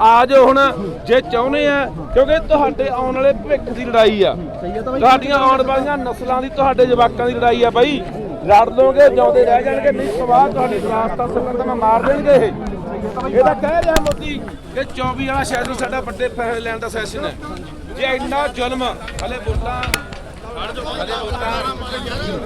ਆ ਜਾਓ ਹੁਣ ਜੇ ਚਾਹੁੰਦੇ ਆ ਕਿਉਂਕਿ ਤੁਹਾਡੇ ਆਉਣ ਵਾਲੇ ਭਵਿੱਖ ਦੀ ਲੜਾਈ ਆ। ਤੁਹਾਡੀਆਂ ਆਉਣ ਵਾਲੀਆਂ ਨਸਲਾਂ ਦੀ ਤੁਹਾਡੇ ਜਵਾਕਾਂ ਦੀ ਲੜਾਈ ਆ ਬਾਈ। ਲੜ ਲੋਗੇ ਜਿਉਂਦੇ ਰਹਿ ਜਾਣਗੇ ਨਹੀਂ ਸਵਾਹ ਤੁਹਾਡੀ ਵਿਰਾਸਤਾਂ ਸੰਗਤ ਮਾਰ ਦੇਣਗੇ ਇਹ। ਇਹ ਤਾਂ ਕਹਿ ਰਿਹਾ ਮੋਦੀ ਕਿ 24 ਵਾਲਾ ਸ਼ਾਇਦ ਸਾਡਾ ਵੱਡੇ ਫੈਸਲੇ ਲੈਣ ਦਾ ਸੈਸ਼ਨ ਹੈ। ਜੇ ਇੰਨਾ ਜ਼ੁਲਮ ਹਲੇ ਵੋਟਾਂ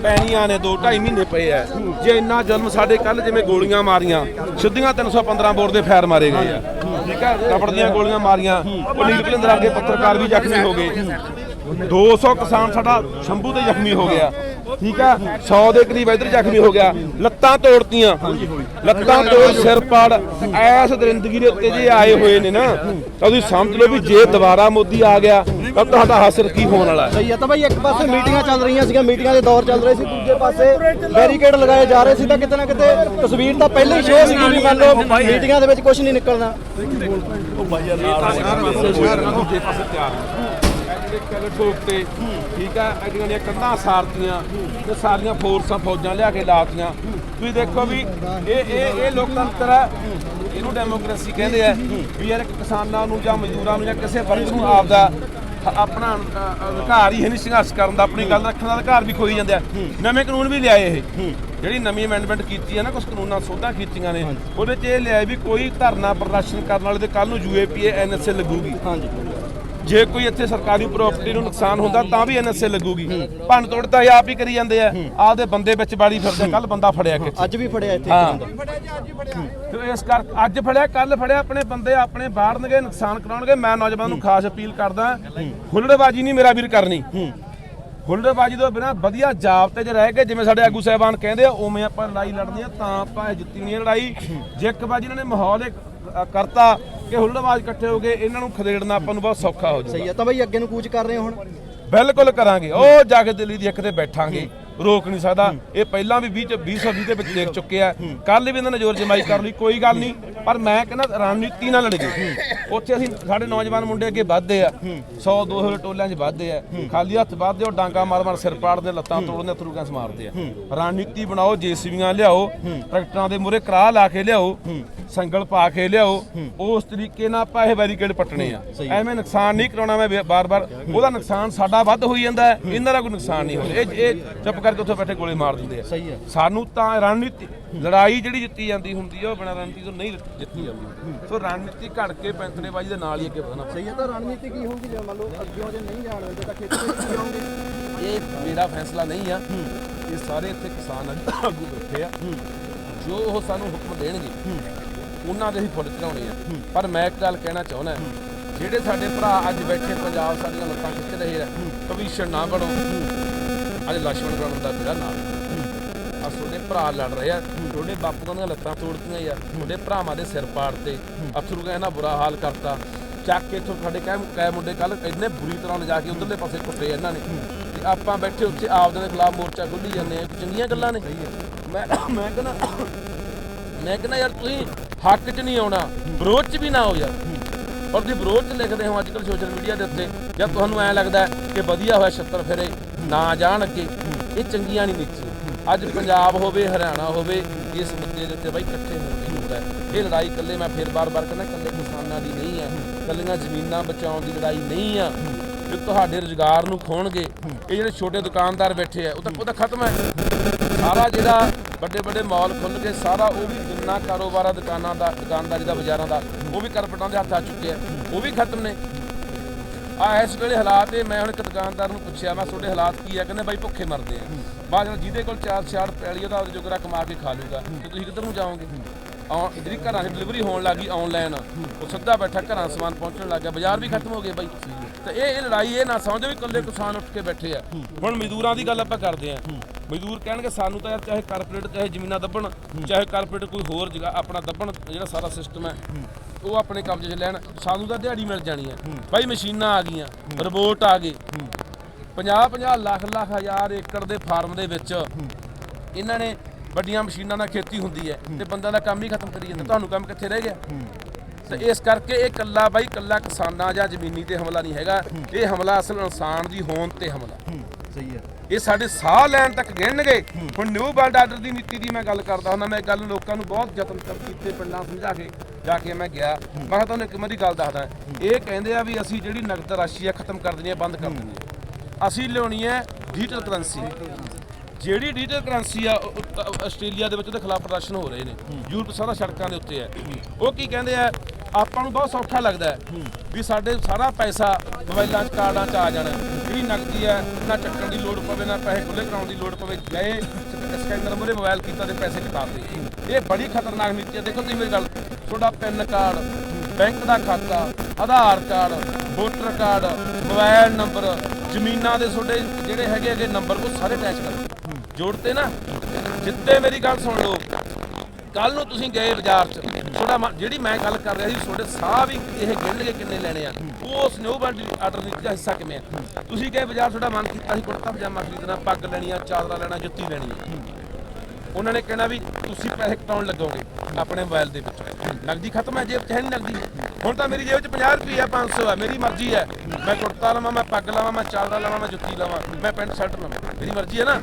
ਪੈਣੀਆਂ ਨੇ 2 2.5 ਮਹੀਨੇ ਪਏ ਐ ਜੇ ਇੰਨਾ ਜ਼ੁਲਮ ਸਾਡੇ ਕੱਲ ਜਿਵੇਂ ਗੋਲੀਆਂ ਮਾਰੀਆਂ ਸਿੱਧੀਆਂ 315 ਬੋਰ ਦੇ ਫਾਇਰ ਮਾਰੇ ਗਏ ਆ। ਠੀਕ ਹੈ? ਰਬੜ ਦੀਆਂ ਗੋਲੀਆਂ ਮਾਰੀਆਂ। ਪਨੀਰ ਕਲਿੰਦਰ ਅੱਗੇ ਪੱਤਰਕਾਰ ਵੀ ਜ਼ਖਮੀ ਹੋ ਗਏ। 200 ਕਿਸਾਨ ਸਾਡਾ ਸ਼ੰਭੂ ਤੇ ਜ਼ਖਮੀ ਹੋ ਗਿਆ। ਠੀਕ ਹੈ? 100 ਦੇ ਕਰੀਬ ਇਧਰ ਜ਼ਖਮੀ ਹੋ ਗਿਆ। ਲੱਤਾਂ ਤੋੜਤੀਆਂ। ਲੱਤਾਂ ਤੋੜ ਸਿਰ ਪਾੜ। ਐਸ ਦਰਿੰਦਗੀ ਦੇ ਉੱਤੇ ਜੇ ਆਏ ਹੋਏ ਨੇ ਨਾ, ਤਾਂ ਤੁਸੀਂ ਸਮਝ ਲਓ ਵੀ ਜੇ ਦੁਬਾਰਾ ਮੋਦੀ ਆ ਗਿਆ ਤਾਂ ਤੁਹਾਡਾ ਹਾਸਰ ਕੀ ਹੋਣ ਵਾਲਾ ਹੈ? ਸਹੀ ਹੈ ਤਾਂ ਭਾਈ ਇੱਕ ਪਾਸੇ ਮੀਟਿੰਗਾਂ ਚੱਲ ਰਹੀਆਂ ਸੀਗੀਆਂ ਮੀਟਿੰਗਾਂ ਦੇ ਦੌਰ ਚੱਲ ਰਹੇ ਸੀ ਦੂਜੇ ਪਾਸੇ ਬੈਰੀਕੇਡ ਲਗਾਏ ਜਾ ਰਹੇ ਸੀ ਤਾਂ ਕਿਤੇ ਨਾ ਕਿਤੇ ਤਸਵੀਰ ਤਾਂ ਪਹਿਲਾਂ ਹੀ ਸ਼ੋਅ ਸੀਗੀ ਵੀ ਮੰਨ ਲਓ ਮੀਟਿੰਗਾਂ ਦੇ ਵਿੱਚ ਕੁਝ ਨਹੀਂ ਨਿਕਲਣਾ। ਦੂਜੇ ਪਾਸੇ ਤਿਆਰ ਜਿਹੜੇ ਕੱਲ ਠੋਕ ਤੇ ਠੀਕ ਆ ਐਡੀਆਂ ਦੀਆਂ ਕੰਧਾਂ ਸਾਰਤੀਆਂ ਤੇ ਸਾਰੀਆਂ ਫੋਰਸਾਂ ਫੌਜਾਂ ਲਿਆ ਕੇ ਲਾਤੀਆਂ। ਤੁਸੀਂ ਦੇਖੋ ਵੀ ਇਹ ਇਹ ਇਹ ਲੋਕਤੰਤਰ ਹੈ ਇਹਨੂੰ ਡੈਮੋਕ੍ਰੇਸੀ ਕਹਿੰਦੇ ਆ ਵੀ ਯਾਰ ਕਿਸਾਨਾਂ ਨੂੰ ਜਾਂ ਮਜ਼ਦੂਰਾਂ ਨੂੰ ਜਾਂ ਕਿਸੇ ਵਰਗ ਨੂੰ ਆਪਦਾ ਆਪਣਾ ਅ, ਅਧਿਕਾਰ ਹੀ ਹੈ ਨਹੀਂ ਸੰਘਰਸ਼ ਕਰਨ ਦਾ ਆਪਣੀ ਗੱਲ ਰੱਖਣ ਦਾ ਅਧਿਕਾਰ ਵੀ ਖੋਈ ਜਾਂਦੇ ਆ। ਨਵੇਂ ਕਾਨੂੰਨ ਵੀ ਲਿਆਏ ਇਹ। ਜਿਹੜੀ ਨਵੀਂ ਅਮੈਂਡਮੈਂਟ ਕੀਤੀ ਹੈ ਨਾ ਕੁਝ ਕਾਨੂੰਨਾਂ ਸੋਧਾਂ ਕੀਤੀਆਂ ਨੇ ਉਹਦੇ 'ਚ ਇਹ ਲਿਆਏ ਵੀ ਕੋਈ ਧਰਨਾ ਪ੍ਰਦਰਸ਼ਨ ਕਰਨ ਵਾਲੇ ਤੇ ਕੱਲ ਨੂੰ ਯੂਏਪੀਏ ਐਨਐਸਏ ਲੱਗੂਗੀ। ਹਾਂਜੀ। ਜੇ ਕੋਈ ਇੱਥੇ ਸਰਕਾਰੀ ਪ੍ਰਾਪਰਟੀ ਨੂੰ ਨੁਕਸਾਨ ਹੁੰਦਾ ਤਾਂ ਵੀ ਐਨਐਸਏ ਲੱਗੂਗੀ। ਭੰਨ ਤੋੜ ਤਾਂ ਇਹ ਆਪ ਹੀ ਕਰੀ ਜਾਂਦੇ ਆ। ਆਪਦੇ ਬੰਦੇ ਵਿੱਚ ਬਾੜੀ ਫਿਰਦੇ ਕੱਲ ਬੰਦਾ ਫੜਿਆ ਕਿੱਥੇ? ਅੱਜ ਵੀ ਫੜਿਆ ਇੱਥੇ ਹਾਂ। ਤੇ ਇਸ ਕਰ ਅੱਜ ਫੜਿਆ ਕੱਲ ਫੜਿਆ ਆਪਣੇ ਬੰਦੇ ਆਪਣੇ ਬਾੜਨਗੇ ਨੁਕਸਾਨ ਕਰਾਉਣਗੇ। ਮੈਂ ਨੌਜਵਾਨ ਨੂੰ ਖਾਸ ਅਪੀਲ ਕਰਦਾ ਹੁੱਲੜਬਾਜੀ ਨਹੀਂ ਮੇਰਾ ਵੀਰ ਕਰਨੀ। ਹੁੱਲੜਬਾਜੀ ਤੋਂ ਬਿਨਾ ਵਧੀਆ ਜਾਬਤੇ 'ਚ ਰਹਿ ਕੇ ਜਿਵੇਂ ਸਾਡੇ ਆਗੂ ਸਾਹਿਬਾਨ ਕਹਿੰਦੇ ਆ ਉਵੇਂ ਆਪਾਂ ਲੜਾਈ ਲੜਨੀ ਆ ਤਾਂ ਆਪਾਂ ਇਹ ਜਿੱਤੀ ਨਹੀਂ ਆ ਲੜਾਈ। ਜੇ ਇੱਕ ਵਾਰ ਇਹਨਾਂ ਨੇ ਮਾਹੌਲ ਕਰਤਾ ਕਿ ਹੁੱਲੜਬਾਜ਼ ਇਕੱਠੇ ਹੋ ਗਏ ਇਹਨਾਂ ਨੂੰ ਖਦੇੜਨਾ ਆਪਾਂ ਨੂੰ ਬਹੁਤ ਸੌਖਾ ਹੋ ਜਾਊਗਾ। ਸਹੀ ਹੈ। ਤਾਂ ਭਾਈ ਅੱਗੇ ਨੂੰ ਕੂਚ ਕਰ ਰਹੇ ਹੋ ਹੁਣ? ਬਿਲਕੁਲ ਕਰਾਂਗੇ। ਉਹ ਜਾ ਕੇ ਦਿੱਲੀ ਦੀ ਇੱਕ ਤੇ ਬੈਠਾਂਗੇ। ਰੋਕ ਨਹੀਂ ਸਕਦਾ। ਇਹ ਪਹਿਲਾਂ ਵੀ 20 ਚ 220 ਦੇ ਵਿੱਚ ਦੇਖ ਚੁੱਕੇ ਆ। ਕੱਲ ਵੀ ਇਹਨਾਂ ਨੇ ਜ਼ੋਰ ਜਮਾਈ ਕਰ ਲਈ ਕੋਈ ਗੱਲ ਨਹੀਂ। ਪਰ ਮੈਂ ਕਹਿੰਦਾ ਰਣਨੀਤੀ ਨਾਲ ਲੜ ਗਏ। ਉੱਥੇ ਅਸੀਂ ਸਾਡੇ ਨੌਜਵਾਨ ਮੁੰਡੇ ਅੱਗੇ ਵੱਧਦੇ ਆ। 100 200 ਟੋਲਿਆਂ 'ਚ ਵੱਧਦੇ ਆ। ਖਾਲੀ ਹੱਥ ਵੱਧਦੇ ਉਹ ਡਾਂਗਾ ਮਾਰ ਮਾਰ ਸਿਰ ਪਾੜਦੇ ਲੱਤਾਂ ਤੋੜਦੇ ਅਥਰੂ ਗੈਸ ਮਾਰਦੇ ਆ। ਰਣਨੀਤੀ ਬਣਾਓ ਜੇਸੀਬੀਆਂ ਲਿਆਓ ਟਰੈਕਟਰਾਂ ਦੇ ਮੂਰੇ ਕਰਾਹ ਲਾ ਕੇ ਲਿਆਓ ਸੰਗਲ ਪਾ ਕੇ ਲਿਆਓ ਉਸ ਤਰੀਕੇ ਨਾਲ ਆਪਾਂ ਇਹ ਬੈਰੀਕੇਡ ਪੱਟਣੇ ਆ। ਐਵੇਂ ਨੁਕਸਾਨ ਨਹੀਂ ਕਰਾਉਣਾ ਮੈਂ ਬਾਰ-ਬਾਰ। ਉਹਦਾ ਨੁਕਸਾਨ ਸਾਡਾ ਵੱਧ ਹੋਈ ਜਾਂਦਾ ਹੈ। ਇਹਨਾਂ ਦਾ ਕੋਈ ਨੁਕਸਾਨ ਨਹੀਂ ਇਹ ਇਹ ਚੁੱਪ ਕਰਕੇ ਉੱਥੇ ਬੈਠੇ ਗੋਲੇ ਮਾਰ ਦਿੰਦੇ ਆ। ਸਹੀ ਹੈ ਸਾਨੂੰ ਤਾਂ ਰਣਨੀਤੀ ਲੜਾਈ ਜਿਹੜੀ ਜਿੱਤੀ ਜਾਂਦੀ ਹੁੰਦੀ ਆ ਉਹ ਬਿਨਾਂ ਰਣਨੀਤੀ ਤੋਂ ਨਹੀਂ ਜਿੱਤੀ ਜਾਂਦੀ ਸੋ ਰਣਨੀਤੀ ਘੜ ਕੇ ਪੈਂਤੜੇਬਾਜ਼ੀ ਦੇ ਨਾਲ ਹੀ ਅੱਗੇ ਵਧਣਾ ਸਹੀ ਹੈ ਤਾਂ ਰਣਨੀਤੀ ਕੀ ਹੋਊਗੀ? ਜੇ ਮੰਨ ਲਓ ਅੱਗੇ ਜੇ ਨਹੀਂ ਜਾਣ ਦਿੰਦੇ ਤਾਂ ਖੇਤੀ ਕੀ ਆਉਂਗੇ ਇਹ ਮੇਰਾ ਫੈਸਲਾ ਨਹੀਂ ਆ। ਇਹ ਸਾਰੇ ਇੱਥੇ ਕਿਸਾਨ ਆਗੂ- ਬੈਠੇ ਆ। ਜੋ ਉਹ ਸਾਨੂੰ ਹੁਕਮ ਦੇਣਗੇ ਉਹਨਾਂ ਦੇ ਹੀ ਫੁੱਲ ਚੜਾਉਣੇ ਆ। ਪਰ ਮੈਂ ਇੱਕ ਗੱਲ ਕਹਿਣਾ ਚਾਹੁੰਦਾ ਜਿਹੜੇ ਸਾਡੇ ਭਰਾ ਅੱਜ ਬੈਠੇ ਪੰਜਾਬ ਸਾਡੀਆਂ ਲੱਤਾਂ ਖਿੱਚ ਰਹੇ ਆ ਭਵਿਸ਼ਣ ਨਾ ਬਣੋ। ਅੱਜ ਲక్ష్ਮਣ ਰਾਮ ਦਾ ਮੇਰਾ ਨਾਮ ਆ ਤੁਹਾਡੇ ਭਰਾ ਲੜ ਰਹੇ ਆ। ਤੁਹਾਡੇ ਬਾਪੂ ਦੀਆਂ ਲੱਤਾਂ ਤੋੜਤੀਆਂ ਯਾਰ ਤੁਹਾਡੇ ਭਰਾਵਾਂ ਦੇ ਸਿਰ ਪਾੜ ਪਾੜਤੇ ਅਫਸਰੂ ਕਹਿੰਦਾ ਬੁਰਾ ਹਾਲ ਕਰਤਾ। ਚੱਕ ਕੇ ਇੱਥੋਂ ਸਾਡੇ ਕਹਿ ਕੈ ਮੁੰਡੇ ਕੱਲ ਇੰਨੇ ਬੁਰੀ ਤਰ੍ਹਾਂ ਲਿਜਾ ਕੇ ਉਧਰਲੇ ਪਾਸੇ ਕੁੱਟੇ ਇਹਨਾਂ ਨੇ। ਤੇ ਆਪਾਂ ਬੈਠੇ ਉੱਥੇ ਆਪ ਦੇ ਖਿਲਾਫ ਮੋਰਚਾ ਖੋਲੀ ਜਾਂਦੇ ਆ। ਚੰਗੀਆਂ ਗੱਲਾਂ ਨੇ। ਮੈਂ ਮੈਂ ਕਹਿੰਦਾ ਮੈਂ ਕਹਿੰਦਾ ਯਾਰ ਤੁਸੀਂ ਹੱਕ 'ਚ ਨਹੀਂ ਆਉਣਾ। ਵਿਰੋਧ 'ਚ ਵੀ ਨਾ ਹੋ ਯਾਰ। ਔਰ ਤੁਸੀਂ ਵਿਰੋਧ 'ਚ ਲਿਖਦੇ ਹੋ ਅੱਜਕੱਲ ਸੋਸ਼ਲ ਮੀਡੀਆ ਦੇ ਉੱਤੇ, ਜਾਂ ਤੁਹਾਨੂੰ ਐ ਲੱਗਦਾ ਕਿ ਵਧੀਆ ਹੋਇਆ ਛੱਤਰ ਫਿਰੇ, ਨਾ ਜਾਣ ਅੱਗੇ, ਇਹ ਚੰਗੀਆਂ ਨਹੀਂ ਨੀਤੀਆਂ। ਅੱਜ ਪੰਜਾਬ ਹੋਵੇ, ਹਰਿਆਣਾ ਹੋਵੇ, ਇਸ ਮੁੱਦੇ ਦੇ ਉੱਤੇ ਬਾਈ ਇਕੱਠੇ ਹੋ। ਹੁੰਦਾ ਇਹ ਲੜਾਈ ਇਕੱਲੇ ਮੈਂ ਫਿਰ ਬਾਰ-ਬਾਰ ਕਹਿੰਦਾ, ਇਕੱਲੇ ਕਿਸਾਨਾਂ ਦੀ ਨਹੀਂ ਹੈ, ਇਕੱਲੀਆਂ ਜ਼ਮੀਨਾਂ ਬਚਾਉਣ ਦੀ ਲੜਾਈ ਨਹੀਂ ਆ ਜੇ ਤੁਹਾਡੇ ਰੁਜ਼ਗਾਰ ਨੂੰ ਖੋਣਗੇ, ਇਹ ਜਿਹੜੇ ਛੋਟੇ ਦੁਕਾਨਦਾਰ ਬੈਠੇ ਆ, ਉਹ ਤਾਂ ਉਹ ਤਾਂ ਖਤਮ ਹੈ। ਸਾਰਾ ਜਿਹੜਾ ਵੱਡੇ ਵੱਡੇ ਮਾਲ ਖੁੱਲ ਕੇ ਸਾਰਾ ਉਹ ਵੀ ਜਿੰਨਾ ਕਾਰੋਬਾਰ ਆ ਦੁਕਾਨਾਂ ਦਾ, ਦੁਕਾਨਦਾਰੀ ਦਾ, ਬਾਜ਼ਾਰਾਂ ਦਾ, ਉਹ ਵੀ ਕਰਪਟਾਂ ਦੇ ਹੱਥ ਆ ਚੁੱਕੇ ਉਹ ਵੀ ਖਤਮ ਨੇ। ਆ ਇਸ ਵੇਲੇ ਹਾਲਾਤ ਇਹ, ਮੈਂ ਹੁਣ ਇੱਕ ਦੁਕਾਨਦਾਰ ਨੂੰ ਪੁੱਛਿਆ, ਮੈਂ ਤੁਹਾਡੇ ਹਾਲਾਤ ਕੀ ਆ? ਕਹਿੰਦੇ ਬਾਈ ਭੁੱਖੇ ਮਰਦੇ ਆ। ਬਾਅਦ ਵਿੱਚ ਜਿਹਦੇ ਕੋਲ ਚਾਰ ਛਾੜ ਪੈਲੀ ਉਹਦਾ ਉਹਦੇ ਜੋਗਰਾ ਕਮਾ ਕੇ ਖਾ ਲੂਗਾ। ਤੇ ਤੁਸੀਂ ਕਿੱਧਰ ਨੂੰ ਜਾਓਗੇ? ਔਨ ਜਿਹੜੀ ਘਰਾਂ 'ਚ ਡਿਲੀਵਰੀ ਹੋਣ ਲੱਗੀ ਆਨਲਾਈਨ ਉਹ ਸਿੱਧਾ ਬੈਠਾ, ਘਰਾਂ ਸਮਾਨ ਪਹੁੰਚਣ ਲੱਗ ਗਿਆ, ਬਾਜ਼ਾਰ ਵੀ ਖਤਮ ਹੋ ਗਏ ਬਾਈ। ਤੇ ਇਹ ਇਹ ਲੜਾਈ ਇਹ ਨਾ ਸਮਝੋ ਵੀ ਇਕੱਲੇ ਕਿਸਾਨ ਉੱਠ ਕੇ ਬੈਠੇ ਆ। ਹੁਣ ਮਜ਼ਦੂਰਾਂ ਦੀ ਗੱਲ ਆਪਾਂ ਕਰਦੇ ਆ। ਮਜ਼ਦੂਰ ਕਹਿਣਗੇ ਸਾਨੂੰ ਤਾਂ ਯਾਰ ਚਾਹੇ ਕਾਰਪੋਰੇਟ ਚਾਹੇ ਜ਼ਮੀਨਾਂ ਦੱਬਣ, ਚਾਹੇ ਕਾਰਪੋਰੇਟ ਕੋਈ ਹੋਰ ਜਗ੍ਹਾ ਆਪਣਾ ਦੱਬਣ, ਜਿਹੜਾ ਸਾਰਾ ਸਿਸਟਮ ਹੈ, ਉਹ ਆਪਣੇ ਕੰਮ 'ਚ ਲੈਣ। ਸਾਨੂੰ ਤਾਂ ਦਿਹਾੜੀ ਮਿਲ ਜਾਣੀ ਹੈ। ਬਾਈ ਮਸ਼ੀਨਾਂ ਆ ਗਈਆਂ ਰੋਬੋਟ ਆ ਗਏ। 50 50 ਲੱਖ ਲੱਖ ਹਜ਼ਾਰ ਏਕੜ ਦੇ ਫਾਰਮ ਦੇ ਵਿੱਚ ਇਹਨਾਂ ਨੇ ਵੱਡੀਆਂ ਮਸ਼ੀਨਾਂ ਨਾਲ ਖੇਤੀ ਹੁੰਦੀ ਹੈ ਤੇ ਬੰਦਾ ਦਾ ਕੰਮ ਹੀ ਖਤਮ ਕਰੀ ਜਾਂਦਾ। ਤੁਹਾਨੂੰ ਕੰਮ ਕਿੱਥੇ ਰਹਿ ਗਿਆ? ਤੇ ਇਸ ਕਰਕੇ ਇਹ ਕੱਲਾ ਬਾਈ ਕੱਲਾ ਕਿਸਾਨਾਂ ਜਾਂ ਜ਼ਮੀਨੀ ਤੇ ਹਮਲਾ ਨਹੀਂ ਹੈਗਾ। ਇਹ ਹਮਲਾ ਅਸਲ ਇਨਸਾਨ ਦੀ ਹੋਂਦ ਤੇ ਹਮਲਾ। ਸਹੀ ਹੈ। ਇਹ ਸਾਡੇ ਸਾਹ ਲੈਣ ਤੱਕ ਗਿਣਨਗੇ। ਹੁਣ ਨਿਊ ਵਰਲਡ ਆਰਡਰ ਦੀ ਨੀਤੀ ਦੀ ਮੈਂ ਗੱਲ ਕਰਦਾ ਹੁੰਦਾ, ਮੈਂ ਗੱਲ ਲੋਕਾਂ ਨੂੰ ਬਹੁਤ ਯਤਨ ਕਰ, ਕੀਤੇ ਪਿੰਡਾਂ ਸਮਝਾ ਕੇ, ਜਾ ਕੇ ਮੈਂ ਗਿਆ। ਮੈਂ ਕਿਹਾ ਤੁਹਾਨੂੰ ਇੱਕ ਮੇਰੀ ਗੱਲ ਦੱਸਦਾ। ਇਹ ਕਹਿੰਦੇ ਆ ਵੀ ਅਸੀਂ ਜਿਹੜੀ ਨਗਦ ਰਾਸ਼ੀ ਆ ਖਤਮ ਕਰ ਦੇਣੀ ਹੈ ਬੰਦ ਕਰ ਦੇਣੀ ਹੈ ਅਸੀਂ ਲਿਆਉਣੀ ਹੈ ਡਿਜੀਟਲ ਕਰੰਸੀ ਜਿਹੜੀ ਡਿਜੀਟਲ ਕਰੰਸੀ ਆ, ਉਹ- ਆਸਟ੍ਰੇਲੀਆ ਦੇ ਵਿੱਚ ਉਹਦੇ ਖਿਲਾਫ ਪ੍ਰਦਰਸ਼ਨ ਹੋ ਰਹੇ ਨੇ। ਯੂਰਪ ਸਾਰਾ ਸੜਕਾਂ ਦੇ ਉੱਤੇ ਹੈ ਉਹ ਕੀ ਕਹਿੰਦੇ ਆ, ਆਪਾਂ ਨੂੰ ਬਹੁਤ ਸੌਖਾ ਲੱਗਦਾ ਵੀ ਸਾਡੇ ਸਾਰਾ ਪੈਸਾ ਮੋਬਾਈਲਾਂ 'ਚ ਕਾਰਡਾਂ 'ਚ ਆ ਜਾਣਾ। ਜਿਹੜੀ ਨਕਦੀ ਹੈ, ਨਾ ਚੱਕਣ ਦੀ ਲੋੜ ਪਵੇ, ਨਾ ਪੈਸੇ ਖੁੱਲੇ ਕਰਾਉਣ ਦੀ ਲੋੜ ਪਵੇ, ਗਏ ਸਕੈਨਰ ਮੂਹਰੇ ਮੋਬਾਈਲ ਕੀਤਾ ਤੇ ਪੈਸੇ ਕਟਾਤੇ ਇਹ ਬੜੀ ਖਤਰਨਾਕ ਨੀਤੀ ਹੈ। ਦੇਖੋ ਤੁਸੀਂ ਮੇਰੀ ਗੱਲ, ਤੁਹਾਡਾ ਪੈਨ ਕਾਰਡ ਬੈਂਕ ਦਾ ਖਾਤਾ, Aadhaar card voter card mobile number ਜ਼ਮੀਨਾਂ ਦੇ ਤੁਹਾਡੇ ਜਿਹੜੇ ਹੈਗੇ ਹੈਗੇ ਨੰਬਰ ਉਹ ਸਾਰੇ ਅਟੈਚ ਕਰ ਜੋੜਤੇ ਨਾ, ਜਿੱਤੇ ਮੇਰੀ ਗੱਲ ਸੁਣ ਲਓ ਕੱਲ ਨੂੰ ਤੁਸੀਂ ਗਏ ਬਾਜ਼ਾਰ 'ਚ। ਤੁਹਾਡਾ ਜਿਹੜੀ ਮੈਂ ਗੱਲ ਕਰ ਰਿਹਾ ਸੀ, ਤੁਹਾਡੇ ਸਾਹ ਵੀ ਇਹ ਗਿਣਨਗੇ ਕਿੰਨੇ ਲੈਣੇ ਆ। ਉਸ ਨਿਊਬੰਡ ਆਰਡਰ ਨੀਤੀ ਹਿੱਸਾ ਕਿਵੇਂ ਆ? ਤੁਸੀਂ ਗਏ ਬਾਜ਼ਾਰ ਤੁਹਾਡਾ ਮਨ ਕੀਤਾ ਸੀ ਕੁੜਤਾ ਪਜਾਮਾ ਖਰੀਦਣਾ, ਪੱਗ ਲੈਣੀ ਆ, ਚਾਦਰਾ ਲੈਣਾ, ਜੁੱਤੀ ਲੈਣੀ ਆ। ਉਹਨਾਂ ਨੇ ਕਹਿਣਾ ਵੀ ਤੁਸੀਂ ਪੈਸੇ ਕਟਾਉਣ ਲੱਗੋਗੇ ਆਪਣੇ ਮੋਬਾਈਲ ਦੇ ਵਿੱਚ। ਨਗਦੀ ਖਤਮ ਹੈ, ਜੇਬ 'ਚ ਹੈ ਨਹੀਂ ਨਗਦੀ ਹੁਣ ਤਾਂ ਮੇਰੀ ਜੇਬ 'ਚ 50 ਰੁਪਏ ਆ 500 ਆ, ਮੇਰੀ ਮਰਜ਼ੀ ਹੈ। ਮੈਂ ਕੁੜਤਾ ਲਵਾਂ, ਮੈਂ ਪੱਗ ਲਵਾਂ, ਮੈਂ ਚਾਦਰਾ ਲਵਾਂ, ਮੈਂ ਜੁੱਤੀ ਲਵਾਂ, ਮੈਂ ਪੈਂਟ, ਸ਼ਰਟ ਲਵਾਂ। ਮੇਰੀ ਮਰਜ਼ੀ ਹੈ ਨਾ।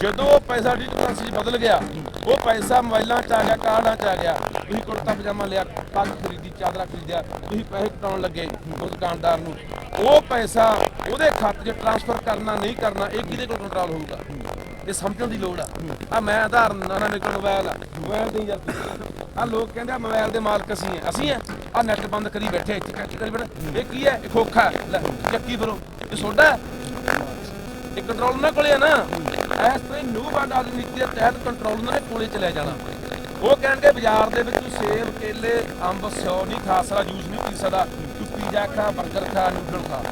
ਜਦੋਂ ਪੈਸਾ ਡਿਜੀਟਲ ਕਰੰਸੀ 'ਚ ਬਦਲ ਗਿਆ ਉਹ ਪੈਸਾ ਮੋਬਾਈਲਾਂ 'ਚ ਆ ਗਿਆ ਕਾਰਡਾਂ 'ਚ ਆ ਗਿਆ। ਤੁਸੀਂ ਕੁੜਤਾ ਪਜਾਮਾ ਲਿਆ ਪੱਗ ਖਰੀਦੀ ਚਾਦਰਾ ਖਰੀਦਿਆ ਤੁਸੀਂ ਪੈਸੇ ਕਟਾਉਣ ਲੱਗੇ ਉਹ ਦੁਕਾਨਦਾਰ ਨੂੰ। ਉਹ ਪੈਸਾ ਉਹਦੇ ਖਾਤੇ 'ਚ ਟ੍ਰਾਂਸਫਰ ਕਰਨਾ ਨਹੀਂ ਕਰਨਾ ਇਹ ਕਿਹਦੇ ਕੋਲ ਕੰਟਰੋਲ ਹੋਊਗਾ? ਇਹ ਸਮਝਣ ਦੀ ਲੋੜ ਆ। ਆ ਮੈਂ ਆਧਾਰ ਨਾ ਮੇਰੇ ਕੋਲ ਮੋਬਾਈਲ ਆ। ਮੋਬਾਈਲ ਨਹੀਂ ਯਾਰ ਆ ਲੋਕ ਕਹਿੰਦੇ ਆ ਮੋਬਾਈਲ ਦੇ ਮਾਲਕ ਅਸੀਂ ਆ। ਅਸੀਂ ਆ। ਆ ਨੈਟ ਬੰਦ ਕਰੀ ਬੈਠੇ ਇੱਥੇ ਕੱਟ ਕਰੀ ਬੈਠੇ। ਇਹ ਕੀ ਹੈ ਇਹ ਖੋਖਾ। ਲੈ ਚੱਕੀ ਫਿਰੋ। ਇਹ ਸੋਡਾ? ਇਹ ਕੰਟਰੋਲ ਉਹਨਾਂ ਕੋਲੇ ਆ ਨਾ। ਇਸ ਤਰ੍ਹਾਂ ਨਿਊ ਬੰਦ ਨੀਤੀ ਦੇ ਤਹਿਤ ਕੰਟਰੋਲ ਉਹਨਾਂ ਦੇ ਕੋਲੇ ਚਲੇ ਜਾਣਾ। ਉਹ ਕਹਿਣਗੇ ਬਾਜ਼ਾਰ ਦੇ ਵਿੱਚ ਤੂੰ ਸੇਬ, ਕੇਲੇ, ਅੰਬ ਸਿਓ ਨਹੀਂ ਖਾ ਸਕਦਾ, ਜੂਸ ਨਹੀਂ ਪੀ ਸਕਦਾ। ਤੂੰ ਪੀਜ਼ਾ ਖਾ 버ਗਰ ਖਾ, ਨੂਡਲ ਖਾ।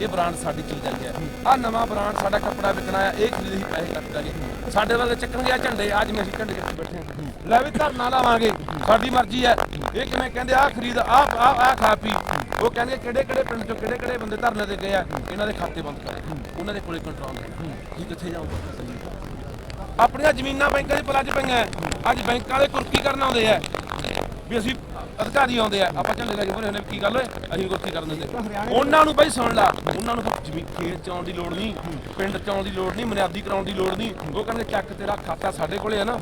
ਇਹ ਬ੍ਰਾਂਡ ਸਾਡੀ ਚੀਜ਼ ਆਈ ਹੈ। ਆ ਨਵਾਂ ਬ੍ਰਾਂਡ ਸਾਡਾ ਕੱਪੜਾ ਵਿਕਣਾ ਆ ਇਹ ਖਰੀਦ ਹੀ ਪੈਸੇ ਕੱਟ ਦਾਂਗੇ ਸਾਡੇ ਵੱਲ ਚੱਕਣਗੇ ਆ ਝੰਡੇ, ਅੱਜ ਮੈਂ ਝੰਡੇ ਚੱਕੀ ਬੈਠੇ ਹਾਂ। ਲੈ ਵੀ ਧਰਨਾ ਲਾਵਾਂਗੇ, ਸਾਡੀ ਮਰਜ਼ੀ ਹੈ। ਇਹ ਕਿਵੇਂ ਕਹਿੰਦੇ ਆ ਖਰੀਦ ਆ ਆ ਆ ਖਾ ਪੀ। ਉਹ ਕਹਿੰਦੇ ਕਿਹੜੇ ਕਿਹੜੇ ਪਿੰਡ ਚੋਂ ਕਿਹੜੇ ਕਿਹੜੇ ਬੰਦੇ ਧਰਨੇ ਤੇ ਗਏ ਆ, ਇਹਨਾਂ ਦੇ ਖਾਤੇ ਬੰਦ ਕਰੇ ਉਹਨਾਂ ਦੇ ਕੋਲੇ ਕੰਟਰੋਲ ਹੈ ਜੀ ਕਿੱਥੇ ਜਾਊਗਾ ਆਪਣੀਆਂ ਜ਼ਮੀਨਾਂ ਬੈਂਕਾਂ 'ਚ ਪਲੱਜ ਪਈਆਂ। ਅੱਜ ਬੈਂਕਾਂ ਵਾਲੇ ਕੁਰਕੀ ਕਰਨ ਆਉਂਦੇ ਆ। ਵੀ ਅਸੀਂ ਅਧਿਕਾਰੀ ਆਉਂਦੇ ਆ, ਆਪਾਂ ਝੱਲੇ ਲੈ ਕੇ ਨੇ, ਕੀ ਗੱਲ ਓਏ? ਅਸੀਂ ਕੁਰਕੀ ਕਰਨ ਦਿੰਦੇ। ਉਹਨਾਂ ਨੂੰ ਬਈ ਸੁਣ ਲਾ, ਉਹਨਾਂ ਨੂੰ ਜ਼ਮੀਨ ਖੇਤ ਚ ਆਉਣ ਦੀ ਲੋੜ ਨਹੀਂ, ਪਿੰਡ ਚ ਆਉਣ ਦੀ ਲੋੜ ਨਹੀਂ ਮਨਿਆਦੀ ਕਰਾਉਣ ਦੀ ਲੋੜ ਨਹੀਂ। ਉਹ ਕਹਿੰਦੇ, ਚੱਕ ਤੇਰਾ ਖਾਤਾ ਸਾਡੇ ਕੋਲੇ ਆ ਨਾ।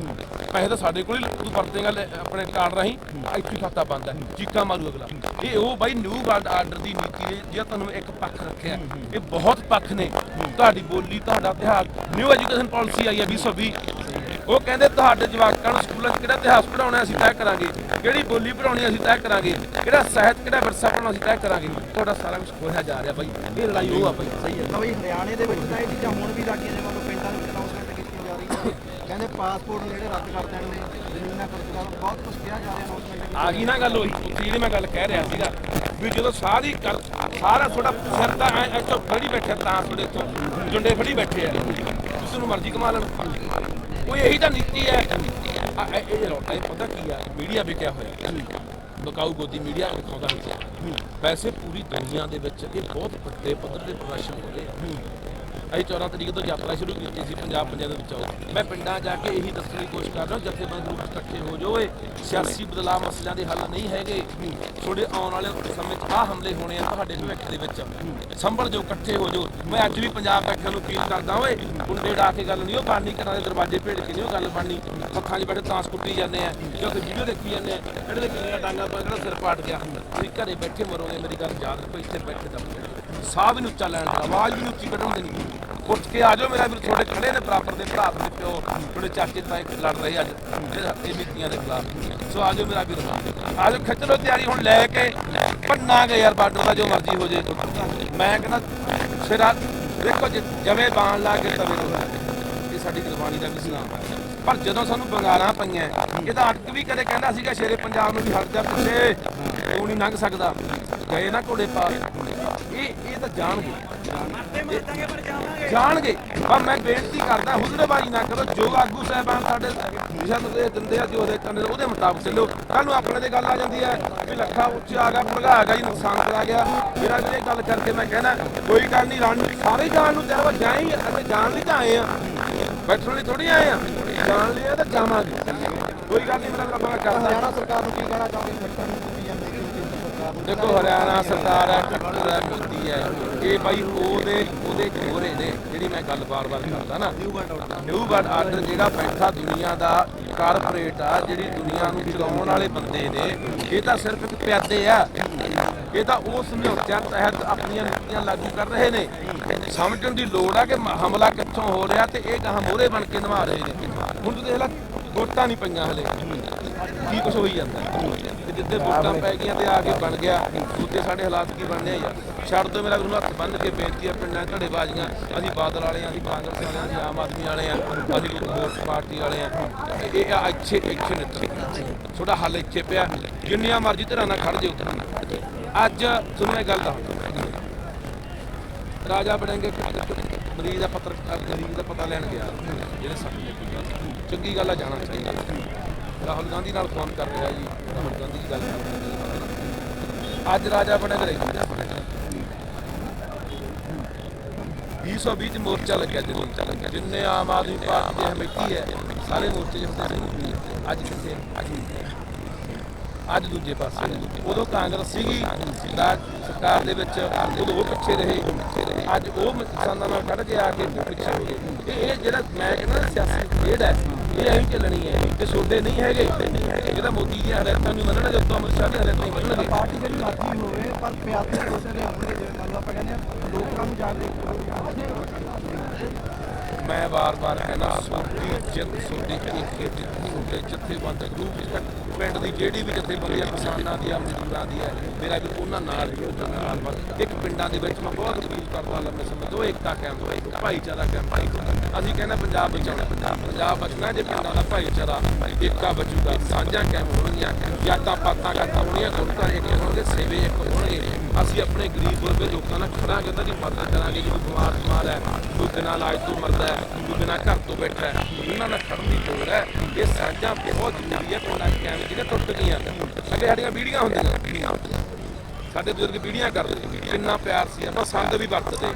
ਪੈਸੇ ਤਾਂ ਸਾਡੇ ਕੋਲੇ, ਤੂੰ ਵਰਤੇਗਾ ਆਪਣੇ ਕਾਰਡ ਰਾਹੀਂ, ਇੱਥੇ ਖਾਤਾ ਬੰਦ ਹੈ ਚੀਕਾ ਮਾਰੂ ਅਗਲਾ। ਇਹ ਉਹ ਬਾਈ ਨਿਊ ਵਰਲਡ ਆਰਡਰ ਦੀ ਨੀਤੀ ਹੈ ਜਿਹੜਾ ਤੁਹਾਨੂੰ ਇੱਕ ਪੱਖ ਰੱਖਿਆ। ਇਹ ਬਹੁਤ ਪੱਖ ਨੇ। ਤੁਹਾਡੀ ਬੋਲੀ, ਤੁਹਾਡਾ ਇਤਿਹਾਸ ਨਿਊ ਐਜੂਕੇਸ਼ਨ ਪਾਲਿਸੀ ਆਈ ਹੈ 2020 ਉਹ ਕਹਿੰਦੇ ਤੁਹਾਡੇ ਜਵਾਕਾਂ ਨੂੰ ਸਕੂਲਾਂ 'ਚ ਕਿਹੜਾ ਇਤਿਹਾਸ ਪੜਾਉਣਾ ਅਸੀਂ ਤੈਅ ਕਰਾਂਗੇ? ਕਿਹੜੀ ਬੋਲੀ ਪੜਾਉਣੀ ਅਸੀਂ ਤੈਅ ਕਰਾਂਗੇ? ਕਿਹੜਾ ਸਾਹਿਤ ਕਿਹੜਾ ਵਿਰਸਾ ਪੜਾਉਣਾ ਅਸੀਂ ਤੈਅ ਕਰਾਂਗੇ? ਤੁਹਾਡਾ ਸਾਰਾ ਕੁਝ ਖੋਹਿਆ ਜਾ ਰਿਹਾ ਬਾਈ। ਇਹ ਲੜਾਈ ਉਹ ਆ ਬਾਈ ਸਹੀ ਹੈ। ਤਾਂ ਬਈ ਹਰਿਆਣੇ ਦੇ ਵਿੱਚ ਤਾਂ ਇਹ ਚੀਜ਼ਾਂ ਹੁਣ ਵੀ ਲੱਗੀਆਂ ਨੇ ਮਤਲਬ ਪਿੰਡਾਂ ਵਿੱਚ ਅਨਾਉਂਸਮੈਂਟ ਕੀਤੀ ਜਾ ਰਹੀ ਹੈ। ਕਹਿੰਦੇ ਪਾਸਪੋਰਟ ਜਿਹੜੇ ਰੱਦ ਕਰ ਦੇਣਗੇ ਜ਼ਮੀਨਾਂ ਕੁਰਕ ਕਰ ਬਹੁਤ ਕੁਝ ਕਿਹਾ ਜਾ ਰਿਹਾ ਅਨਾਉਂਸਮੈਂਟ ਆ ਗਈ ਨਾ ਗੱਲ ਹੋਈ ਉੱਥੇ ਜਿਹੜੀ ਮੈਂ ਗੱਲ ਕਹਿ ਰਿਹਾ ਸੀਗਾ ਵੀ ਜਦੋਂ ਸਾਰੀ ਸਾਰਾ ਤੁਹਾਡਾ ਸਿਰ ਤਾਂ ਐ ਇੱਥੋਂ ਫੜੀ ਬੈਠੇ ਤਾਂ ਤੁਹਾਡੇ ਇੱਥੋਂ ਜੁੰਡੇ ਫੜੀ ਬੈਠੇ ਆ। ਨੂੰ ਮਰਜ਼ੀ ਕਮਾ ਲੈਣ ਉਹ ਇਹੀ ਤਾਂ ਨੀਤੀ ਹੈ ਆ, ਇਹ ਇਹ ਰੌਲਾ ਇਹ ਪਤਾ ਕੀ ਆ ਮੀਡੀਆ ਵਿਕਿਆ ਹੋਇਆ ਬਕਾਊ ਗੋਦੀ ਮੀਡੀਆ ਦਿਖਾਉਂਦਾ ਨਹੀਂ ਵੈਸੇ ਪੂਰੀ ਦੁਨੀਆ ਦੇ ਵਿੱਚ ਇਹ ਬਹੁਤ ਵੱਡੇ ਪੱਧਰ ਦੇ ਪ੍ਰਦਰਸ਼ਨ ਹੋ ਰਹੇ ਆ। ਅਸੀਂ 14 ਤਰੀਕ ਤੋਂ ਯਾਤਰਾ ਸ਼ੁਰੂ ਕੀਤੀ ਸੀ ਪੰਜਾਬ ਪੰਜਾਬ ਦੇ ਵਿੱਚ। ਆਓ ਮੈਂ ਪਿੰਡਾਂ ਜਾ ਕੇ ਇਹੀ ਦੱਸਣ ਦੀ ਕੋਸ਼ਿਸ਼ ਕਰ ਰਿਹਾ ਜਥੇਬੰਦ ਗਰੁੱਪ ਇਕੱਠੇ ਹੋ ਜਾਓ ਏ ਸਿਆਸੀ ਬਦਲਾਅ ਮਸਲਿਆਂ ਦੇ ਹੱਲ ਨਹੀਂ ਹੈਗੇ। ਤੁਹਾਡੇ ਆਉਣ ਵਾਲੇ ਸਮੇਂ 'ਚ ਆਹ ਹਮਲੇ ਹੋਣੇ ਆ ਤੁਹਾਡੇ ਭਵਿੱਖ ਦੇ ਵਿੱਚ। ਸੰਭਲ ਜਾਓ, ਇਕੱਠੇ ਹੋ ਜਾਓ। ਮੈਂ ਅੱਜ ਵੀ ਪੰਜਾਬ ਬੈਠਿਆਂ ਨੂੰ ਅਪੀਲ ਕਰਦਾ ਓਏ ਗੁੰਡੇ ਡਾ ਕੇ ਗੱਲ ਨਹੀਂ, ਉਹ ਕਰਨੀ ਘਰਾਂ ਦੇ ਦਰਵਾਜ਼ੇ ਭੇੜ ਕੇ ਨਹੀਂ ਉਹ ਗੱਲ ਬਣਨੀ। ਹੱਥਾਂ 'ਚ ਬੈਠੇ ਤਾਂ ਕੁੱਟੀ ਜਾਂਦੇ ਆ ਜੋ ਵੀਡੀਓ ਦੇਖੀ ਜਾਂਦੇ ਆ। ਕਿਹੜੇ ਦੇ ਕਿੰਨੀਆਂ ਡਾਂਗਾ ਪਾ ਕਿਹੜਾ ਸਿਰ ਪਾਟ ਗਿਆ। ਤੁਸੀਂ ਘਰੇ ਬੈਠੇ ਮਰੋਗੇ, ਮੇਰੀ ਗੱਲ ਯਾਦ ਰੱਖੋ, ਇੱਥੇ ਬੈਠੇ ਤਾਂ ਸਾਹ ਵੀ ਉੱਚਾ ਲੈਣ ਦਾ ਆਵਾਜ਼ ਵੀ ਉੱਚੀ ਕੱਢਣ ਦੇਣੀ। ਉੱਠ ਕੇ ਆ ਜਾਓ ਮੇਰਾ ਵੀਰ, ਤੁਹਾਡੇ ਖੜੇ ਨੇ ਬਰਾਬਰ ਦੇ ਭਰਾ ਤੇ ਪਿਓ। ਤੁਹਾਡੇ ਚਾਚੇ ਤਾਏ ਲੜ ਰਹੇ ਅੱਜ ਇਹ ਨੀਤੀਆਂ ਦੇ ਖਿਲਾਫ ਸੋ ਆ ਜਾਓ ਮੇਰਾ ਵੀਰ, ਆ ਜਾਓ, ਖਿੱਚ ਲਓ ਤਿਆਰੀ, ਹੁਣ ਲੈ ਕੇ ਭੰਨਾਂਗੇ ਯਾਰ, ਬਾਰਡਰ ਦਾ ਜੋ ਮਰਜ਼ੀ ਹੋ ਜੇ। ਮੈਂ ਕਹਿੰਦਾ ਸਿਰਾ ਦੇਖੋ ਜੇ ਜਵੇਂ ਬਾਣ ਲਾ ਕੇ ਤਵੇ ਨੂੰ ਇਹ ਸਾਡੀ ਗੁਰਬਾਣੀ ਦਾ ਵੀ ਸਲਾਮ ਹੈ। ਪਰ ਜਦੋਂ ਸਾਨੂੰ ਬੰਗਾਲਾਂ ਪਈਆਂ, ਇਹ ਤਾਂ ਅੱਕ ਵੀ ਕਦੇ ਕਹਿੰਦਾ ਸੀਗਾ, ਸ਼ੇਰੇ ਪੰਜਾਬ ਨੂੰ ਵੀ ਹਟ ਜਾ ਪਿੱਛੇ ਉਹ ਨਹੀਂ ਲੰਘ ਸਕਦਾ। ਗਏ ਨਾ ਘੋੜੇ ਪਾ ਇਹ ਇਹ ਤਾਂ ਜਾਣਗੇ। ਜਾਣਗੇ। ਪਰ ਮੈਂ ਬੇਨਤੀ ਕਰਦਾ ਹੁਜ਼ਰਬਾਜੀ ਨਾ ਕਰੋ। ਜੋ ਆਗੂ ਸਾਹਿਬਾਨ ਸਾਡੇ ਦਿਸ਼ਾ ਨਿਰਦੇਸ਼ ਦਿੰਦੇ ਆ, ਜੋ ਉਹਦੇ ਉਹਦੇ ਮੁਤਾਬਕ ਚੱਲੋ। ਕੱਲ ਨੂੰ ਆਪਣੇ ਤੇ ਗੱਲ ਆ ਜਾਂਦੀ ਹੈ ਵੀ ਲੱਖਾ ਉੱਚ ਆ ਗਿਆ ਭਗਾ ਗਿਆ, ਜੀ ਨੁਕਸਾਨ ਕਰਾ ਗਿਆ। ਮੇਰਾ ਵੀ ਗੱਲ ਕਰਕੇ ਮੈਂ ਕਹਿੰਦਾ ਕੋਈ ਗੱਲ ਨਹੀਂ, ਰਣ ਸਾਰੇ ਜਾਣ ਨੂੰ ਚਾਹਵਾ ਜਾਈ ਅਸੀਂ ਜਾਣ ਲਈ ਤਾਂ ਆਏ ਆ। ਬੈਠਣ ਲਈ ਥੋੜੀ ਆਏ ਆ। ਜਾਣ ਲਈ ਤਾਂ ਜਾਵਾਂਗੇ। ਕੋਈ ਗੱਲ ਨਹੀਂ ਮੇਰਾ ਰੱਬਾ ਕਰਦਾ। ਹਰਿਆਣਾ ਸਰਕਾਰ ਨੂੰ ਕੀ ਕਹਿਣਾ ਚਾਹੁੰਦੇ ਖੱਟਰ ਨੂੰ ਕੀ ਜਾਂਦੇ ਕਿ ਕੇਂਦਰ ਸਰਕਾਰ ਦੇਖੋ ਹਰਿਆਣਾ ਸਰਕਾਰ ਹੈ ਖੱਟਰ ਹੈ ਮੋਦੀ ਹੈ। ਇਹ ਭਾਈ ਉਹਦੇ ਉਹਦੇ ਘੋਰੇ ਨੇ ਜਿਹੜੀ ਮੈਂ ਗੱਲ ਬਾਰ-ਬਾਰ ਕਰਦਾ ਨਾ। ਨਿਊ ਵਰਲਡ ਆਰਡਰ ਜਿਹੜਾ ਬੈਠਾ ਦੁਨੀਆ ਦਾ ਕਾਰਪੋਰੇਟ ਆ, ਜਿਹੜੀ ਦੁਨੀਆ ਨੂੰ ਚਲਾਉਣ ਵਾਲੇ ਬੰਦੇ ਨੇ, ਇਹ ਤਾਂ ਸਿਰਫ ਇੱਕ ਪਿਆਦੇ ਆ। ਇਹ ਤਾਂ ਉਸ ਸਮਝੌਤਿਆਂ ਤਹਿਤ ਆਪਣੀਆਂ ਨੀਤੀਆਂ ਲਾਗੂ ਕਰ ਰਹੇ ਨੇ। ਸਮਝਣ ਦੀ ਲੋੜ ਆ ਕਿ ਹਮਲਾ ਕਿੱਥੋਂ ਹੋ ਰਿਹਾ ਤੇ ਇਹ ਕਹਾਂ ਮੋਹਰੇ ਬਣ ਕੇ ਨਿਭਾ ਰਹੇ ਨੇ। ਹੁਣ ਤੁਸੀਂ ਦੇਖ ਲਾ ਵੋਟਾਂ ਨਹੀਂ ਪਈਆਂ ਹਲੇ। ਕੀ ਕੁਝ ਹੋਈ ਜਾਂਦਾ? ਤੇ ਜਿੱਦੇ ਵੋਟਾਂ ਪੈ ਗਈਆਂ ਤੇ ਆ ਕੇ ਬਣ ਗਿਆ। ਦੂਜੇ ਸਾਡੇ ਹਾਲਾਤ ਕੀ ਬਣਨੇ ਆ? ਯਾਰ ਛੱਡ ਦੋ ਮੇਰਾ ਗੁਰੂ, ਹੱਥ ਬੰਨ ਕੇ ਬੇਨਤੀ ਆ ਪਿੰਡਾਂ ਘੜੇ ਬਾਜੀਆਂ ਅਸੀਂ ਬਾਦਲ ਵਾਲੇ ਆ, ਅਸੀਂ ਕਾਂਗਰਸ ਵਾਲੇ ਆ, ਅਸੀਂ ਆਮ ਆਦਮੀ ਵਾਲੇ ਆ, ਅਸੀਂ ਵੋਟ ਪਾਰਟੀ ਵਾਲੇ ਆ। ਇਹ ਇਹ ਆ ਇੱਥੇ ਇੱਥੇ ਨੱਚੇ ਤੁਹਾਡਾ ਹੱਲ ਇੱਥੇ ਪਿਆ। ਜਿੰਨੀਆਂ ਮਰਜ਼ੀ ਤਰ੍ਹਾਂ ਨਾਲ ਖੜ ਜਿਓ। ਅੱਜ ਤੁਹਾਨੂੰ ਇਹ ਗੱਲ ਦੱਸਦਾ। ਰਾਜਾ ਬਣेंगे ਮਰੀਜ਼ ਦਾ ਪੱਤਰ ਮਰੀਜ਼ ਦਾ ਪਤਾ ਲੈਣ ਗਿਆ, ਜਿਹੜੇ ਸੱਟ ਚੰਗੀ ਗੱਲ ਆ, ਜਾਣਾ ਚਾਹੀਦਾ। ਰਾਹੁਲ ਗਾਂਧੀ ਨਾਲ ਫੋਨ ਕਰ ਰਿਹਾ ਜੀ। ਰਾਹੁਲ ਗਾਂਧੀ ਦੀ ਗੱਲ ਕਰ ਅੱਜ ਰਾਜਾ ਬਣੇਗਾ ਰਹੀ 220 ਚ ਮੋਰਚਾ ਲੱਗਿਆ ਜੀ ਮੋਰਚਾ ਲੱਗਿਆ। ਜਿੰਨੇ ਆਮ ਆਦਮੀ ਪਾਰਟੀ ਦੇ ਹਮੇਤੀ ਹੈ, ਸਾਰੇ ਮੋਰਚੇ ਜਿੱਤੇ ਅੱਜ ਕਿੱਥੇ ਅੱਜ ਅੱਜ ਦੂਜੇ ਪਾਸੇ। ਉਦੋਂ ਕਾਂਗਰਸ ਸੀਗੀ। ਸਰਕਾਰ ਦੇ ਵਿੱਚ ਉਦੋਂ ਉਹ ਪਿੱਛੇ ਰਹੇ। ਅੱਜ ਉਹ ਕਿਸਾਨਾਂ ਨਾਲ ਖੜ ਕੇ ਆ ਕੇ ਪਿੱਛੇ ਹੋ ਗਏ ਇਹ ਇਹ ਜਿਹੜਾ ਮੈਂ ਕਹਿੰਦਾ ਨਾ ਸਿਆਸੀ ਖੇਡ ਹੈ ਇਹ ਐਂ ਚੱਲਣੀ ਹੈ। ਤੇ ਛੋਡੇ ਨਹੀਂ ਹੈਗੇ ਜਿਹੜਾ ਮੋਦੀ ਦੀਆਂ ਹਦਾਇਤਾਂ ਨੂੰ ਮੰਨਣਗੇ ਉਦੋਂ ਅਮਰ ਸ਼ਾਹ ਦੀਆਂ ਹਦਾਇਤਾਂ ਨੂੰ ਮੰਨਣਗੇ ਪਾਰਟੀ ਜਿਹੜੀ ਮਰਜ਼ੀ ਹੋਵੇ ਪਰ ਕਿਸੇ ਦੇ ਹੋਣਗੇ ਜਿਵੇਂ ਮੰਨ ਲਓ ਆਪਾਂ ਕਹਿੰਦੇ ਲੋਕਾਂ ਨੂੰ ਜਾਗਰੂਕ ਮੈਂ ਵਾਰ-ਵਾਰ ਕਹਿੰਦਾ ਸੋਡੀ ਜਿੱਤ ਸੋਡੀ ਇੱਕ ਇੱਕ ਸੋਡੇ ਜਥੇਬੰਦ ਗਰੁੱਪ ਇੱਕ ਪਿੰਡ ਦੀ ਜਿਹੜੀ ਵੀ ਜਥੇਬੰਦੀ ਆ, ਕਿਸਾਨਾਂ ਦੀ ਆ, ਮਜ਼ਦੂਰਾਂ ਦੀ ਹੈ ਮੇਰਾ ਵੀ ਉਹਨਾਂ ਨਾਲ ਵੀ ਉਹਨਾਂ ਨਾਲ ਬਸ। ਇੱਕ ਪਿੰਡਾਂ ਦੇ ਵਿੱਚ ਮੈਂ ਬਹੁਤ ਅਪੀਲ ਕਰਦਾ ਲੰਮੇ ਸਮੇਂ ਤੋਂ, ਏਕਤਾ ਕਾਇਮ ਹੋਏ ਇੱਕ ਭਾਈਚਾਰਾ ਕਾਇਮ ਭਾਈਚਾਰਾ ਅਸੀਂ ਕਹਿੰਦੇ ਪੰਜਾਬ ਬਚਾਉਣਾ ਪੰਜਾਬ ਪੰਜਾਬ ਬਚਣਾ ਜੇ ਪਿੰਡਾਂ ਦਾ ਭਾਈਚਾਰਾ ਏਕਾ ਬਚੂਗਾ, ਸਾਂਝਾ ਕਾਇਮ ਹੋਣਗੀਆਂ ਯਾਦਾਂ ਪਾਤਾਂ ਕਰਤਾ ਹੋਣੀਆਂ ਗੁਰਦਾਰ ਇੱਕ ਹੋਣਗੇ, ਸੇਵੇ ਇੱਕ ਹੋਣਗੇ। ਅਸੀਂ ਆਪਣੇ ਗਰੀਬ ਵਰਗੇ ਲੋਕਾਂ ਨਾਲ ਖੜਾਂਗੇ ਉਹਨਾਂ ਦੀ ਮਦਦ ਕਰਾਂਗੇ? ਜਿਹਨੂੰ ਬਿਮਾਰ ਬਿਮਾਰ ਹੈ, ਕੋਈ ਬਿਨਾਂ ਇਲਾਜ ਤੋਂ ਮਰਦਾ ਹੈ, ਕੋਈ ਬਿਨਾਂ ਘਰ ਤੋਂ ਬੈਠਾ ਹੈ, ਉਹਨਾਂ ਨਾਲ ਖੜਨ ਦੀ ਲੋੜ ਹੈ। ਇਹ ਸਾਂਝਾ ਬਹੁਤ ਜ਼ਰੂਰੀ ਹੈ ਪਿੰਡਾਂ ਦੇ ਕੈਂਪ ਟੁੱਟ ਗਈਆਂ ਅੱਗੇ ਸਾਡੀਆਂ ਬੀੜੀਆਂ ਹੁੰਦੀਆਂ ਸਾਡੇ ਬਜ਼ੁਰਗ ਬੀੜੀਆਂ ਕਰਦੇ ਕਿੰਨਾ ਪਿਆਰ ਸੀ, ਆਪਾਂ ਸੰਦ ਵੀ ਵਰਤਦੇ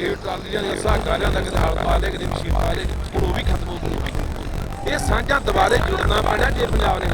ਇਹ ਟਰਾਲੀਆਂ ਦੀਆਂ ਸਾਗਾਂ ਦਾ ਕਿਤੇ ਪਾ ਲੈ ਕਿਤੇ ਮਸ਼ੀਨ ਪਾ ਲੈ ਹੁਣ ਉਹ ਵੀ ਖਤਮ ਹੋ ਗਈ ਇਹ ਸਾਂਝਾ ਦੁਬਾਰੇ ਜੁੜਨਾ ਪੈਣਾ ਜੇ ਪੰਜਾਬ ਨੇ